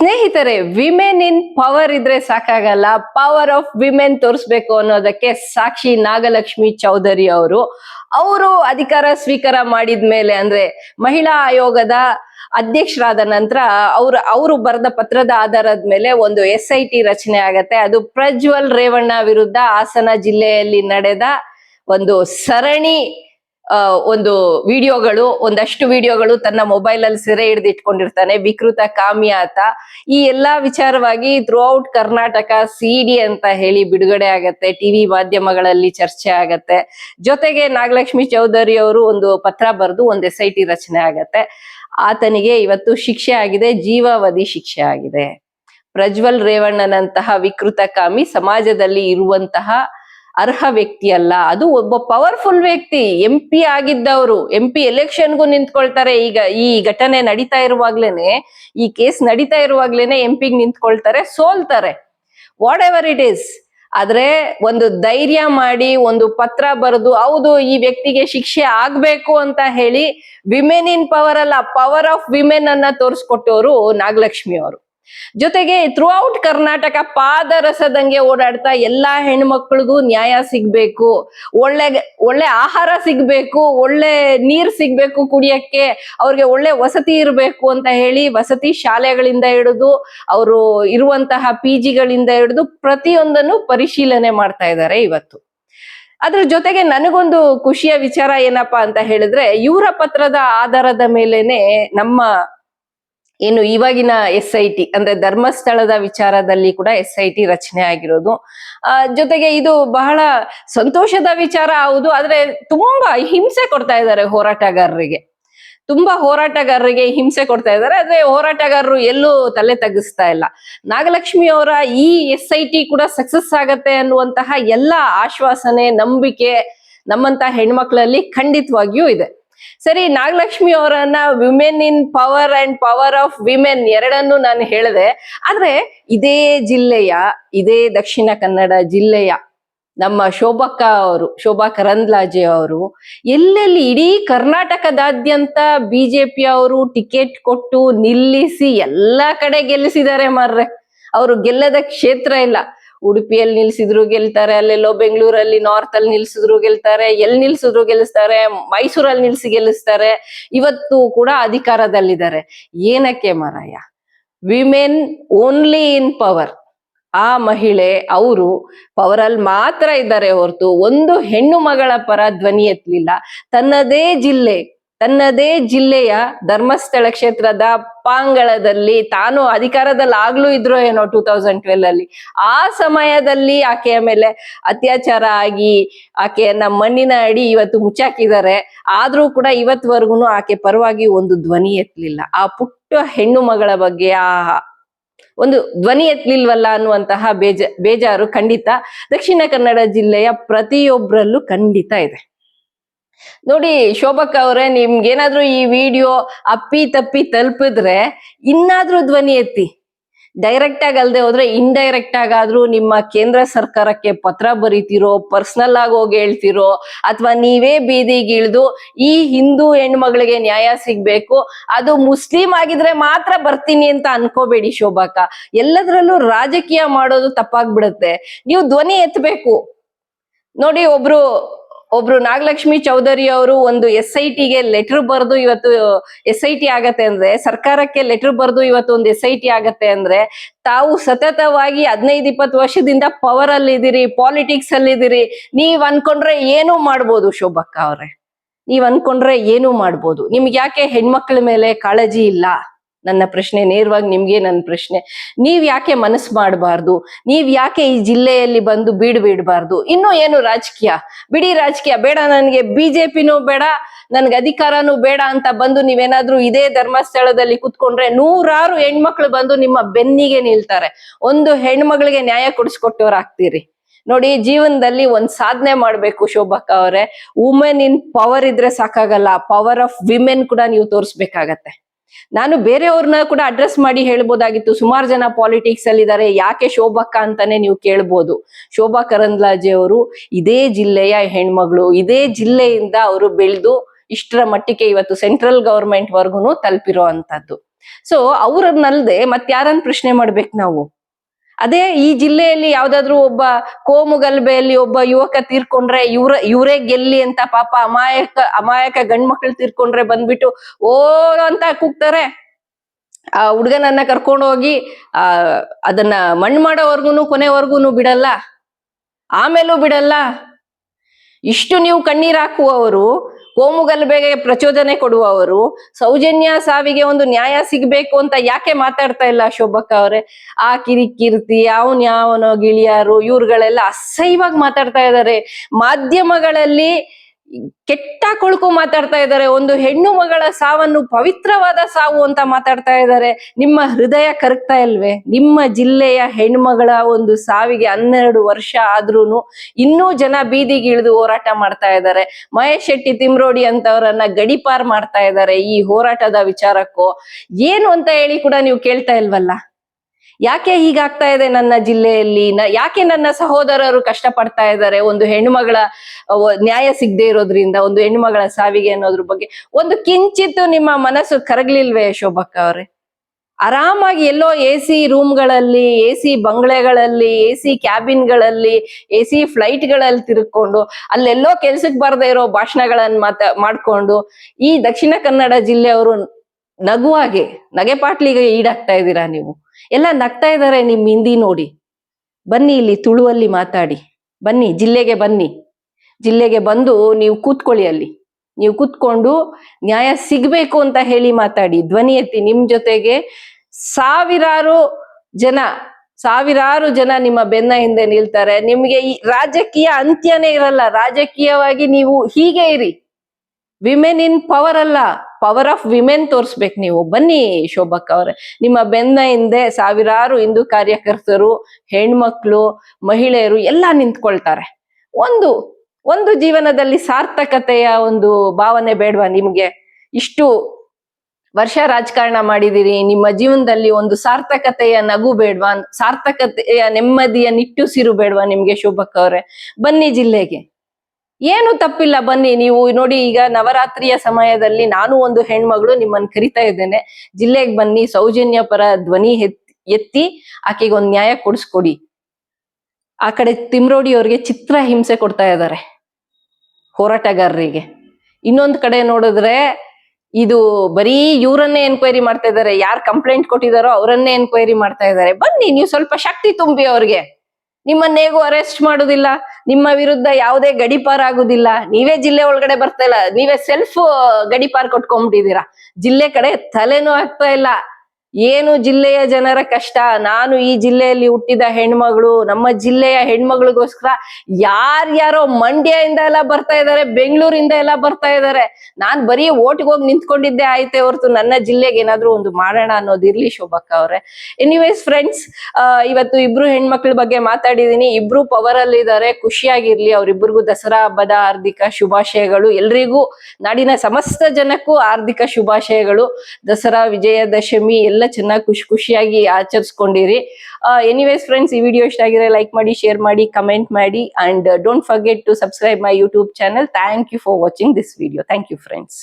ಸ್ನೇಹಿತರೆ women in power ಇದ್ರೆ ಸಾಕಾಗಲ್ಲ. ಪವರ್ ಆಫ್ ವಿಮೆನ್ ತೋರಿಸ್ಬೇಕು ಅನ್ನೋದಕ್ಕೆ ಸಾಕ್ಷಿ ನಾಗಲಕ್ಷ್ಮಿ ಚೌಧರಿ ಅವರು. ಅವರು ಅಧಿಕಾರ ಸ್ವೀಕಾರ ಮಾಡಿದ ಮೇಲೆ ಅಂದ್ರೆ ಮಹಿಳಾ ಆಯೋಗದ ಅಧ್ಯಕ್ಷರಾದ ನಂತರ ಅವರು ಅವರು ಬರೆದ ಪತ್ರದ ಆಧಾರದ ಮೇಲೆ ಒಂದು ಎಸ್ ಐ ಟಿ ರಚನೆ ಆಗತ್ತೆ. ಅದು ಪ್ರಜ್ವಲ್ ರೇವಣ್ಣ ವಿರುದ್ಧ ಹಾಸನ ಜಿಲ್ಲೆಯಲ್ಲಿ ನಡೆದ ಒಂದು ಸರಣಿ ಒಂದು ವಿಡಿಯೋಗಳು, ಒಂದಷ್ಟು ವಿಡಿಯೋಗಳು ತನ್ನ ಮೊಬೈಲ್ ಅಲ್ಲಿ ಸೆರೆ ಹಿಡಿದಿಟ್ಕೊಂಡಿರ್ತಾನೆ. ವಿಕೃತ ಕಾಮ್ಯಾತ. ಈ ಎಲ್ಲಾ ವಿಚಾರವಾಗಿ ಥ್ರೂ ಕರ್ನಾಟಕ ಸಿಡಿ ಅಂತ ಹೇಳಿ ಬಿಡುಗಡೆ ಆಗತ್ತೆ. ಟಿವಿ ಮಾಧ್ಯಮಗಳಲ್ಲಿ ಚರ್ಚೆ ಆಗತ್ತೆ. ಜೊತೆಗೆ ನಾಗಲಕ್ಷ್ಮಿ ಚೌಧರಿ ಅವರು ಒಂದು ಪತ್ರ ಬರೆದು ಒಂದು ಎಸ್ ಐ ರಚನೆ ಆಗತ್ತೆ. ಆತನಿಗೆ ಇವತ್ತು ಶಿಕ್ಷೆ ಆಗಿದೆ, ಜೀವಾವಧಿ ಶಿಕ್ಷೆ ಆಗಿದೆ. ಪ್ರಜ್ವಲ್ ರೇವಣ್ಣನಂತಹ ವಿಕೃತ ಕಾಮಿ ಸಮಾಜದಲ್ಲಿ ಇರುವಂತಹ ಅರ್ಹ ವ್ಯಕ್ತಿ ಅಲ್ಲ ಅದು ಒಬ್ಬ ಪವರ್ಫುಲ್ ವ್ಯಕ್ತಿ ಎಂ ಪಿ ಆಗಿದ್ದವರು. ಎಂ ಪಿ ಎಲೆಕ್ಷನ್ಗೂ ನಿಂತ್ಕೊಳ್ತಾರೆ. ಈಗ ಈ ಘಟನೆ ನಡೀತಾ ಇರುವಾಗ್ಲೇನೆ, ಈ ಕೇಸ್ ನಡೀತಾ ಇರುವಾಗ್ಲೇನೆ ಎಂ ಪಿಗ್ ನಿಂತ್ಕೊಳ್ತಾರೆ, ಸೋಲ್ತಾರೆ. ವಾಟ್ ಎವರ್ ಇಟ್ ಈಸ್ ಆದ್ರೆ ಒಂದು ಧೈರ್ಯ ಮಾಡಿ, ಒಂದು ಪತ್ರ ಬರೆದು, ಹೌದು, ಈ ವ್ಯಕ್ತಿಗೆ ಶಿಕ್ಷೆ ಆಗ್ಬೇಕು ಅಂತ ಹೇಳಿ ವಿಮೆನ್ ಇನ್ ಪವರ್ ಅಲ್ಲ ಪವರ್ ಆಫ್ ವಿಮೆನ್ ಅನ್ನ ತೋರಿಸ್ಕೊಟ್ಟವರು ನಾಗಲಕ್ಷ್ಮಿ ಅವರು. ಜೊತೆಗೆ ಥ್ರೂ ಔಟ್ ಕರ್ನಾಟಕ ಪಾದರಸದಂಗೆ ಓಡಾಡ್ತಾ ಎಲ್ಲಾ ಹೆಣ್ಮಕ್ಳಿಗೂ ನ್ಯಾಯ ಸಿಗ್ಬೇಕು. ಒಳ್ಳೆ ಒಳ್ಳೆ ಆಹಾರ ಸಿಗ್ಬೇಕು, ಒಳ್ಳೆ ನೀರ್ ಸಿಗ್ಬೇಕು ಕುಡಿಯಕ್ಕೆ, ಅವ್ರಿಗೆ ಒಳ್ಳೆ ವಸತಿ ಇರಬೇಕು ಅಂತ ಹೇಳಿ ವಸತಿ ಶಾಲೆಗಳಿಂದ ಹಿಡಿದು, ಅವರು ಇರುವಂತಹ ಪಿ ಜಿಗಳಿಂದ ಹಿಡಿದು ಪ್ರತಿಯೊಂದನ್ನು ಪರಿಶೀಲನೆ ಮಾಡ್ತಾ ಇದ್ದಾರೆ ಇವತ್ತು. ಅದ್ರ ಜೊತೆಗೆ ನನಗೊಂದು ಖುಷಿಯ ವಿಚಾರ ಏನಪ್ಪಾ ಅಂತ ಹೇಳಿದ್ರೆ, ಇವರ ಪತ್ರದ ಆಧಾರದ ಮೇಲೇನೆ ನಮ್ಮ ಏನು ಇವಾಗಿನ ಎಸ್ ಐ ಟಿ ಅಂದ್ರೆ ಧರ್ಮಸ್ಥಳದ ವಿಚಾರದಲ್ಲಿ ಕೂಡ ಎಸ್ ಐ ಟಿ ರಚನೆ ಆಗಿರೋದು. ಆ, ಜೊತೆಗೆ ಇದು ಬಹಳ ಸಂತೋಷದ ವಿಚಾರ ಹೌದು, ಆದ್ರೆ ತುಂಬಾ ಹಿಂಸೆ ಕೊಡ್ತಾ ಇದ್ದಾರೆ ಹೋರಾಟಗಾರರಿಗೆ. ತುಂಬಾ ಹೋರಾಟಗಾರರಿಗೆ ಹಿಂಸೆ ಕೊಡ್ತಾ ಇದ್ದಾರೆ, ಆದ್ರೆ ಹೋರಾಟಗಾರರು ಎಲ್ಲೂ ತಲೆ ತಗ್ಗಿಸ್ತಾ ಇಲ್ಲ. ನಾಗಲಕ್ಷ್ಮಿ ಅವರ ಈ ಎಸ್ ಐ ಟಿ ಕೂಡ ಸಕ್ಸಸ್ ಆಗತ್ತೆ ಅನ್ನುವಂತಹ ಎಲ್ಲ ಆಶ್ವಾಸನೆ, ನಂಬಿಕೆ ನಮ್ಮಂತ ಹೆಣ್ಮಕ್ಳಲ್ಲಿ ಖಂಡಿತವಾಗಿಯೂ ಇದೆ. ಸರಿ, ನಾಗಲಕ್ಷ್ಮಿ ಅವರನ್ನ women in power and power of women ಎರಡನ್ನು ನಾನು ಹೇಳಿದೆ. ಆದ್ರೆ ಇದೇ ಜಿಲ್ಲೆಯ, ಇದೇ ದಕ್ಷಿಣ ಕನ್ನಡ ಜಿಲ್ಲೆಯ ನಮ್ಮ ಶೋಭಕ್ಕ ಅವರು, ಶೋಭಾ ಕರಂದ್ಲಾಜೆ ಅವರು, ಎಲ್ಲೆಲ್ಲಿ ಇಡೀ ಕರ್ನಾಟಕದಾದ್ಯಂತ ಬಿಜೆಪಿ ಅವರು ಟಿಕೆಟ್ ಕೊಟ್ಟು ನಿಲ್ಲಿಸಿ ಎಲ್ಲಾ ಕಡೆ ಗೆಲ್ಲಿಸಿದ್ದಾರೆ ಮಾರ್ರೆ. ಅವರು ಗೆಲ್ಲದ ಕ್ಷೇತ್ರ ಇಲ್ಲ. ಉಡುಪಿಯಲ್ಲಿ ನಿಲ್ಸಿದ್ರು ಗೆಲ್ತಾರೆ ಅಲ್ಲೆಲ್ಲೋ ಬೆಂಗಳೂರಲ್ಲಿ ನಾರ್ತ್ ಅಲ್ಲಿ ನಿಲ್ಸಿದ್ರು ಗೆಲ್ತಾರೆ, ಎಲ್ಲಿ ನಿಲ್ಸಿದ್ರು ಗೆಲ್ಲಿಸ್ತಾರೆ ಮೈಸೂರಲ್ಲಿ ನಿಲ್ಸಿ ಗೆಲ್ಲಿಸ್ತಾರೆ ಇವತ್ತು ಕೂಡ ಅಧಿಕಾರದಲ್ಲಿದ್ದಾರೆ. ಏನಕ್ಕೆ ಮಾರಾಯ? ವಿಮೆನ್ ಓನ್ಲಿ ಇನ್ ಪವರ್ ಆ ಮಹಿಳೆ, ಅವರು ಪವರಲ್ಲಿ ಮಾತ್ರ ಇದ್ದಾರೆ ಹೊರತು, ಒಂದು ಹೆಣ್ಣು ಮಗಳ ಪರ ಧ್ವನಿ ಎತ್ತಲಿಲ್ಲ. ತನ್ನದೇ ಜಿಲ್ಲೆ ತನ್ನದೇ ಜಿಲ್ಲೆಯ ಧರ್ಮಸ್ಥಳ ಕ್ಷೇತ್ರದ ಪಾಂಗಳದಲ್ಲಿ ತಾನು ಅಧಿಕಾರದಲ್ಲಿ ಆಗ್ಲೂ ಇದ್ರು ಏನೋ ಟೂ ತೌಸಂಡ್ ಟ್ವೆಲ್ ಅಲ್ಲಿ. ಆ ಸಮಯದಲ್ಲಿ ಆಕೆಯ ಮೇಲೆ ಅತ್ಯಾಚಾರ ಆಗಿ ಆಕೆಯನ್ನ ಮಣ್ಣಿನ ಅಡಿ ಇವತ್ತು ಮುಚ್ಚಾಕಿದ್ದಾರೆ. ಆದ್ರೂ ಕೂಡ ಇವತ್ವರೆಗೂ ಆಕೆ ಪರವಾಗಿ ಒಂದು ಧ್ವನಿ ಎತ್ತಲಿಲ್ಲ. ಆ ಪುಟ್ಟ ಹೆಣ್ಣು ಮಗಳ ಬಗ್ಗೆ ಆ ಒಂದು ಧ್ವನಿ ಎತ್ತಲಿಲ್ವಲ್ಲ ಅನ್ನುವಂತಹ ಬೇಜ, ಬೇಜಾರು ಖಂಡಿತ ದಕ್ಷಿಣ ಕನ್ನಡ ಜಿಲ್ಲೆಯ ಪ್ರತಿಯೊಬ್ಬರಲ್ಲೂ ಖಂಡಿತ ಇದೆ. ನೋಡಿ ಶೋಭಕ್ ಅವ್ರೆ, ನಿಮ್ಗೇನಾದ್ರೂ ಈ ವಿಡಿಯೋ ಅಪ್ಪಿ ತಪ್ಪಿ ತಲುಪಿದ್ರೆ ಇನ್ನಾದ್ರೂ ಧ್ವನಿ ಎತ್ತಿ. ಡೈರೆಕ್ಟ್ ಆಗಿ ಅಲ್ದೆ ಹೋದ್ರೆ ಇಂಡೈರೆಕ್ಟ್ ಆಗಾದ್ರೂ ನಿಮ್ಮ ಕೇಂದ್ರ ಸರ್ಕಾರಕ್ಕೆ ಪತ್ರ ಬರೀತಿರೋ ಪರ್ಸನಲ್ ಆಗಿ ಹೋಗಿ ಹೇಳ್ತಿರೋ, ಅಥವಾ ನೀವೇ ಬೀದಿಗೆ ಇಳಿದು ಈ ಹಿಂದೂ ಹೆಣ್ಮಗಳಿಗೆ ನ್ಯಾಯ ಸಿಗ್ಬೇಕು, ಅದು ಮುಸ್ಲಿಂ ಆಗಿದ್ರೆ ಮಾತ್ರ ಬರ್ತೀನಿ ಅಂತ ಅನ್ಕೋಬೇಡಿ ಶೋಭಾಕ. ಎಲ್ಲದರಲ್ಲೂ ರಾಜಕೀಯ ಮಾಡೋದು ತಪ್ಪಾಗ್ಬಿಡುತ್ತೆ. ನೀವು ಧ್ವನಿ ಎತ್ತಬೇಕು ನೋಡಿ ಒಬ್ರು ಒಬ್ರು ನಾಗಲಕ್ಷ್ಮಿ ಚೌಧರಿ ಅವರು ಒಂದು ಎಸ್ ಐ ಟಿಗೆ ಲೆಟರ್ ಬರೆದು ಇವತ್ತು ಎಸ್ ಐ ಟಿ ಆಗತ್ತೆ ಅಂದ್ರೆ, ಸರ್ಕಾರಕ್ಕೆ ಲೆಟರ್ ಬರೆದು ಇವತ್ತು ಒಂದು ಎಸ್ ಐ ಟಿ ಆಗತ್ತೆ ಅಂದ್ರೆ, ತಾವು ಸತತವಾಗಿ ಹದಿನೈದು, ಇಪ್ಪತ್ತು ವರ್ಷದಿಂದ ಪವರ್ ಅಲ್ಲಿ ಇದೀರಿ ಪಾಲಿಟಿಕ್ಸ್ ಅಲ್ಲಿ ಇದೀರಿ, ನೀವ್ ಅನ್ಕೊಂಡ್ರೆ ಏನು ಮಾಡ್ಬೋದು ಶೋಭಕ್ಕ ಅವ್ರೆ. ನೀವ್ ಅನ್ಕೊಂಡ್ರೆ ಏನು ಮಾಡ್ಬೋದು. ನಿಮ್ಗೆ ಯಾಕೆ ಹೆಣ್ಮಕ್ಳ ಮೇಲೆ ಕಾಳಜಿ ಇಲ್ಲ? ನನ್ನ ಪ್ರಶ್ನೆ ನೇರವಾಗಿ ನಿಮ್ಗೆ ನನ್ನ ಪ್ರಶ್ನೆ. ನೀವ್ ಯಾಕೆ ಮನಸ್ಸು ಮಾಡಬಾರ್ದು? ನೀವ್ ಯಾಕೆ ಈ ಜಿಲ್ಲೆಯಲ್ಲಿ ಬಂದು ಬೀಡು ಬಿಡಬಾರ್ದು? ಇನ್ನು ಏನು ರಾಜಕೀಯ? ಬಿಡಿ ರಾಜಕೀಯ. ಬೇಡ ನನಗೆ ಬಿಜೆಪಿನೂ ಬೇಡ, ನನ್ಗೆ ಅಧಿಕಾರನೂ ಬೇಡ ಅಂತ ಬಂದು ನೀವೇನಾದ್ರೂ ಇದೇ ಧರ್ಮಸ್ಥಳದಲ್ಲಿ ಕುತ್ಕೊಂಡ್ರೆ ನೂರಾರು ಹೆಣ್ಮಕ್ಳು ಬಂದು ನಿಮ್ಮ ಬೆನ್ನಿಗೆ ನಿಲ್ತಾರೆ. ಒಂದು ಹೆಣ್ಮಗಳಿಗೆ ನ್ಯಾಯ ಕೊಡಿಸ್ಕೊಟ್ಟವ್ರು ಆಗ್ತೀರಿ ನೋಡಿ, ಜೀವನದಲ್ಲಿ ಒಂದ್ ಸಾಧನೆ ಮಾಡ್ಬೇಕು ಶೋಭಕ್ಕ ಅವರೇ. ವುಮೆನ್ ಇನ್ ಪವರ್ ಇದ್ರೆ ಸಾಕಾಗಲ್ಲ. ಪವರ್ ಆಫ್ ವಿಮೆನ್ ಕೂಡ ನೀವು ತೋರಿಸ್ಬೇಕಾಗತ್ತೆ. ನಾನು ಬೇರೆಯವ್ರನ್ನ ಕೂಡ ಅಡ್ರೆಸ್ ಮಾಡಿ ಹೇಳ್ಬೋದಾಗಿತ್ತು. ಸುಮಾರು ಜನ ಪಾಲಿಟಿಕ್ಸ್ ಅಲ್ಲಿ ಇದಾರೆ ಯಾಕೆ ಶೋಭಕ್ಕ ಅಂತಾನೆ ನೀವು ಕೇಳ್ಬೋದು. ಶೋಭಾ ಕರಂದ್ಲಾಜೆ ಅವರು, ಇದೇ ಜಿಲ್ಲೆಯ ಹೆಣ್ಮಗಳು, ಇದೇ ಜಿಲ್ಲೆಯಿಂದ ಅವರು ಬೆಳೆದು ಇಷ್ಟರ ಮಟ್ಟಿಗೆ ಇವತ್ತು ಸೆಂಟ್ರಲ್ ಗವರ್ಮೆಂಟ್ ವರ್ಗುನು ತಲುಪಿರೋ ಅಂತದ್ದು ಸೊ ಅವ್ರನ್ನಲ್ದೆ ಯಾರನ್ನ ಪ್ರಶ್ನೆ ಮಾಡ್ಬೇಕು ನಾವು? ಅದೇ ಈ ಜಿಲ್ಲೆಯಲ್ಲಿ ಯಾವ್ದಾದ್ರು ಒಬ್ಬ ಕೋಮು ಗಲಭೆಯಲ್ಲಿ ಒಬ್ಬ ಯುವಕ ತೀರ್ಕೊಂಡ್ರೆ ಇವ್ರ, ಇವರೇ ಗೆಲ್ಲಿ ಅಂತ ಪಾಪ ಅಮಾಯಕ ಅಮಾಯಕ ಗಂಡ್ ಮಕ್ಳು ತೀರ್ಕೊಂಡ್ರೆ ಬಂದ್ಬಿಟ್ಟು ಓ ಅಂತ ಕೂಗ್ತಾರೆ. ಆ ಹುಡ್ಗನನ್ನ ಕರ್ಕೊಂಡು ಹೋಗಿ, ಆ, ಅದನ್ನ ಮಣ್ಣು ಮಾಡೋವರ್ಗುನು ಕೊನೆವರ್ಗುನು ಬಿಡಲ್ಲ. ಆಮೇಲೂ ಬಿಡಲ್ಲ. ಇಷ್ಟು ನೀವು ಕಣ್ಣೀರ್ ಹಾಕುವವರು ಕೋಮು ಗಲಭೆಗೆ ಪ್ರಚೋದನೆ ಕೊಡುವವರು, ಸೌಜನ್ಯ ಸಾವಿಗೆ ಒಂದು ನ್ಯಾಯ ಸಿಗ್ಬೇಕು ಅಂತ ಯಾಕೆ ಮಾತಾಡ್ತಾ ಇಲ್ಲ ಶೋಭಕ್ಕ ಅವ್ರೆ? ಆ ಕಿರಿಕಿರ್ತಿ ಅವನ್ ಯಾವನೋ ಗಿಳಿಯಾರು, ಇವ್ರುಗಳೆಲ್ಲ ಅಸಹ್ಯವಾಗಿ ಮಾತಾಡ್ತಾ ಇದ್ದಾರೆ ಮಾಧ್ಯಮಗಳಲ್ಲಿ ಕೆಟ್ಟ ಕೊಳಕು ಮಾತಾಡ್ತಾ ಇದ್ದಾರೆ. ಒಂದು ಹೆಣ್ಣು ಮಗಳ ಸಾವನ್ನು ಪವಿತ್ರವಾದ ಸಾವು ಅಂತ ಮಾತಾಡ್ತಾ ಇದ್ದಾರೆ. ನಿಮ್ಮ ಹೃದಯ ಕರಗ್ತಾ ಇಲ್ವೇ? ನಿಮ್ಮ ಜಿಲ್ಲೆಯ ಹೆಣ್ಮಗಳ ಒಂದು ಸಾವಿಗೆ ಹನ್ನೆರಡು ವರ್ಷ ಆದ್ರೂನು ಇನ್ನೂ ಜನ ಬೀದಿಗೆ ಇಳಿದು ಹೋರಾಟ ಮಾಡ್ತಾ ಇದ್ದಾರೆ. ಮಹೇಶ್ ಶೆಟ್ಟಿ ತಿಮ್ರೋಡಿ ಅಂತವರನ್ನ ಗಡಿಪಾರ್ ಮಾಡ್ತಾ ಇದ್ದಾರೆ ಈ ಹೋರಾಟದ ವಿಚಾರಕ್ಕೂ. ಏನು ಅಂತ ಹೇಳಿ ಕೂಡ ನೀವು ಕೇಳ್ತಾ ಇಲ್ವಲ್ಲ? ಯಾಕೆ ಹೀಗಾಗ್ತಾ ಇದೆ ನನ್ನ ಜಿಲ್ಲೆಯಲ್ಲಿ? ಯಾಕೆ ನನ್ನ ಸಹೋದರರು ಕಷ್ಟ ಪಡ್ತಾ ಇದ್ದಾರೆ? ಒಂದು ಹೆಣ್ಣುಮಗಳ ನ್ಯಾಯ ಸಿಗದೆ ಇರೋದ್ರಿಂದ, ಒಂದು ಹೆಣ್ಣುಮಗಳ ಸಾವಿಗೆ ಅನ್ನೋದ್ರ ಬಗ್ಗೆ. ಒಂದು ಕಿಂಚಿತ್ತು ನಿಮ್ಮ ಮನಸ್ಸು ಕರಗ್ಲಿಲ್ವೇ ಶೋಭಕ್ಕ ಅವ್ರೆ? ಆರಾಮಾಗಿ ಎಲ್ಲೋ ಎ ಸಿ ರೂಮ್ಗಳಲ್ಲಿ, ಎ ಸಿ ಬಂಗ್ಲೆಗಳಲ್ಲಿ, ಎ ಸಿ ಕ್ಯಾಬಿನ್ಗಳಲ್ಲಿ, ಎ ಸಿ ಫ್ಲೈಟ್ಗಳಲ್ಲಿ ತಿರುಗ್ಕೊಂಡು ಅಲ್ಲೆಲ್ಲೋ ಕೆಲ್ಸಕ್ಕೆ ಬರ್ದೇ ಇರೋ ಭಾಷಣಗಳನ್ನ ಮಾತ, ಮಾಡ್ಕೊಂಡು, ಈ ದಕ್ಷಿಣ ಕನ್ನಡ ಜಿಲ್ಲೆಯವರು ನಗುವಾಗೆ, ನಗೆಪಾಟ್ಲಿಗೆ ಈಡಾಗ್ತಾ ಇದ್ದೀರಾ ನೀವು? ಎಲ್ಲ ನಗ್ತಾ ಇದ್ದಾರೆ ನಿಮ್ ಹಿಂದಿ ನೋಡಿ. ಬನ್ನಿ ಇಲ್ಲಿ ತುಳುವಲ್ಲಿ ಮಾತಾಡಿ. ಬನ್ನಿ, ಜಿಲ್ಲೆಗೆ ಬನ್ನಿ. ಜಿಲ್ಲೆಗೆ ಬಂದು ನೀವು ಕೂತ್ಕೊಳ್ಳಿ ಅಲ್ಲಿ. ನೀವು ಕೂತ್ಕೊಂಡು ನ್ಯಾಯ ಸಿಗ್ಬೇಕು ಅಂತ ಹೇಳಿ ಮಾತಾಡಿ. ಧ್ವನಿ ಎತ್ತಿ ನಿಮ್ ಜೊತೆಗೆ ಸಾವಿರಾರು ಜನ ಸಾವಿರಾರು ಜನ ನಿಮ್ಮ ಬೆನ್ನ ಹಿಂದೆ ನಿಲ್ತಾರೆ. ನಿಮ್ಗೆ ಈ ರಾಜಕೀಯ ಅಂತ್ಯನೇ ಇರಲ್ಲ. ರಾಜಕೀಯವಾಗಿ ನೀವು ಹೀಗೆ ಇರಿ. ವಿಮೆನ್ ಇನ್ ಪವರ್ ಅಲ್ಲ. ಪವರ್ ಆಫ್ ವಿಮೆನ್ ತೋರಿಸ್ಬೇಕು ನೀವು. ಬನ್ನಿ ಶೋಭಕ್ ಅವರೇ. ನಿಮ್ಮ ಬೆನ್ನ ಹಿಂದೆ ಸಾವಿರಾರು ಹಿಂದೂ ಕಾರ್ಯಕರ್ತರು, ಹೆಣ್ಮಕ್ಳು, ಮಹಿಳೆಯರು ಎಲ್ಲ ನಿಂತ್ಕೊಳ್ತಾರೆ. ಒಂದು ಒಂದು ಜೀವನದಲ್ಲಿ ಸಾರ್ಥಕತೆಯ ಒಂದು ಭಾವನೆ ಬೇಡವಾ ನಿಮ್ಗೆ? ಇಷ್ಟು ವರ್ಷ ರಾಜಕಾರಣ ಮಾಡಿದಿರಿ ನಿಮ್ಮ ಜೀವನದಲ್ಲಿ ಒಂದು ಸಾರ್ಥಕತೆಯ ನಗು ಬೇಡವಾ? ಸಾರ್ಥಕತೆಯ ನೆಮ್ಮದಿಯ ನಿಟ್ಟುಸಿರು ಬೇಡವಾ ನಿಮ್ಗೆ ಶೋಭಕ್ ಅವರೇ? ಬನ್ನಿ ಜಿಲ್ಲೆಗೆ. ಏನು ತಪ್ಪಿಲ್ಲ ಬನ್ನಿ. ನೀವು ನೋಡಿ ಈಗ ನವರಾತ್ರಿಯ ಸಮಯದಲ್ಲಿ ನಾನು ಒಂದು ಹೆಣ್ಮಗಳು ನಿಮ್ಮನ್ನ ಕರಿತಾ ಇದ್ದೇನೆ. ಜಿಲ್ಲೆಗೆ ಬನ್ನಿ, ಸೌಜನ್ಯ ಪರ ಧ್ವನಿ ಎತ್ತಿ ಆಕೆಗೆ ಒಂದು ನ್ಯಾಯ ಕೊಡಿಸ್ಕೊಡಿ. ಆ ಕಡೆ ತಿಮ್ರೋಡಿ ಅವ್ರಿಗೆ ಚಿತ್ರ ಹಿಂಸೆ ಕೊಡ್ತಾ ಇದ್ದಾರೆ. ಹೋರಾಟಗಾರರಿಗೆ. ಇನ್ನೊಂದು ಕಡೆ ನೋಡಿದ್ರೆ ಇದು ಬರೀ ಇವರನ್ನೇ ಎನ್ಕ್ವೈರಿ ಮಾಡ್ತಾ ಇದ್ದಾರೆ. ಯಾರು ಕಂಪ್ಲೇಂಟ್ ಕೊಟ್ಟಿದಾರೋ ಅವರನ್ನೇ ಎನ್ಕ್ವೈರಿ ಮಾಡ್ತಾ ಇದ್ದಾರೆ. ಬನ್ನಿ, ನೀವು ಸ್ವಲ್ಪ ಶಕ್ತಿ ತುಂಬಿ ಅವ್ರಿಗೆ. ನಿಮ್ಮನ್ನ ಹೇಗೂ ಅರೆಸ್ಟ್ ಮಾಡುದಿಲ್ಲ, ನಿಮ್ಮ ವಿರುದ್ಧ ಯಾವುದೇ ಗಡಿಪಾರ ಆಗುದಿಲ್ಲ. ನೀವೇ ಜಿಲ್ಲೆ ಒಳಗಡೆ ಬರ್ತಾ ಇಲ್ಲ, ನೀವೇ ಸೆಲ್ಫ್ ಗಡಿಪಾರ್ ಕೊಟ್ಕೊಂಡ್ಬಿಟ್ಟಿದ್ದೀರಾ. ಜಿಲ್ಲೆ ಕಡೆ ತಲೆನೂ ಆಗ್ತಾ ಇಲ್ಲ. ಏನು ಜಿಲ್ಲೆಯ ಜನರ ಕಷ್ಟ? ನಾನು ಈ ಜಿಲ್ಲೆಯಲ್ಲಿ ಹುಟ್ಟಿದ ಹೆಣ್ಮಗಳು, ನಮ್ಮ ಜಿಲ್ಲೆಯ ಹೆಣ್ಮಗಳಿಗೋಸ್ಕರ ಯಾರ್ಯಾರೋ ಮಂಡ್ಯದಿಂದ ಎಲ್ಲ ಬರ್ತಾ ಇದಾರೆ, ಬೆಂಗಳೂರಿಂದ ಎಲ್ಲ ಬರ್ತಾ ಇದಾರೆ. ನಾನ್ ಬರೀ ಓಟ್ಗೆ ಹೋಗಿ ನಿಂತ್ಕೊಂಡಿದ್ದೆ ಆಯ್ತೆ ಹೊರತು ನನ್ನ ಜಿಲ್ಲೆಗೆ ಏನಾದ್ರು ಒಂದು ಮಾಡೋಣ ಅನ್ನೋದು ಇರ್ಲಿ ಶೋಭಕ್ಕ ಅವ್ರೆ. ಎನಿವೇಸ್ ಫ್ರೆಂಡ್ಸ್ ಇವತ್ತು ಇಬ್ರು ಹೆಣ್ಮಕ್ಳ ಬಗ್ಗೆ ಮಾತಾಡಿದೀನಿ. ಇಬ್ರು ಪವರ್ ಅಲ್ಲಿ ಇದಾರೆ, ಖುಷಿಯಾಗಿರ್ಲಿ ಅವ್ರಿಬ್ರಿಗೂ ದಸರಾ ಹಬ್ಬದ ಹಾರ್ದಿಕ ಶುಭಾಶಯಗಳು. ಎಲ್ರಿಗೂ ನಾಡಿನ ಸಮಸ್ತ ಜನಕ್ಕೂ ಹಾರ್ದಿಕ ಶುಭಾಶಯಗಳು. ದಸರಾ ವಿಜಯದಶಮಿ ಎಲ್ಲ ಚೆನ್ನಾಗಿ ಖುಷಿ ಖುಷಿಯಾಗಿ ಆಚರಿಸ್ಕೊಂಡಿರಿ. ಎನಿವೇಸ್ ಫ್ರೆಂಡ್ಸ್ ಈ ವಿಡಿಯೋ ಇಷ್ಟ ಆಗಿದ್ರೆ ಲೈಕ್ ಮಾಡಿ ಶೇರ್ ಮಾಡಿ ಕಮೆಂಟ್ ಮಾಡಿ and don't forget to subscribe my YouTube channel thank you for watching this video thank you friends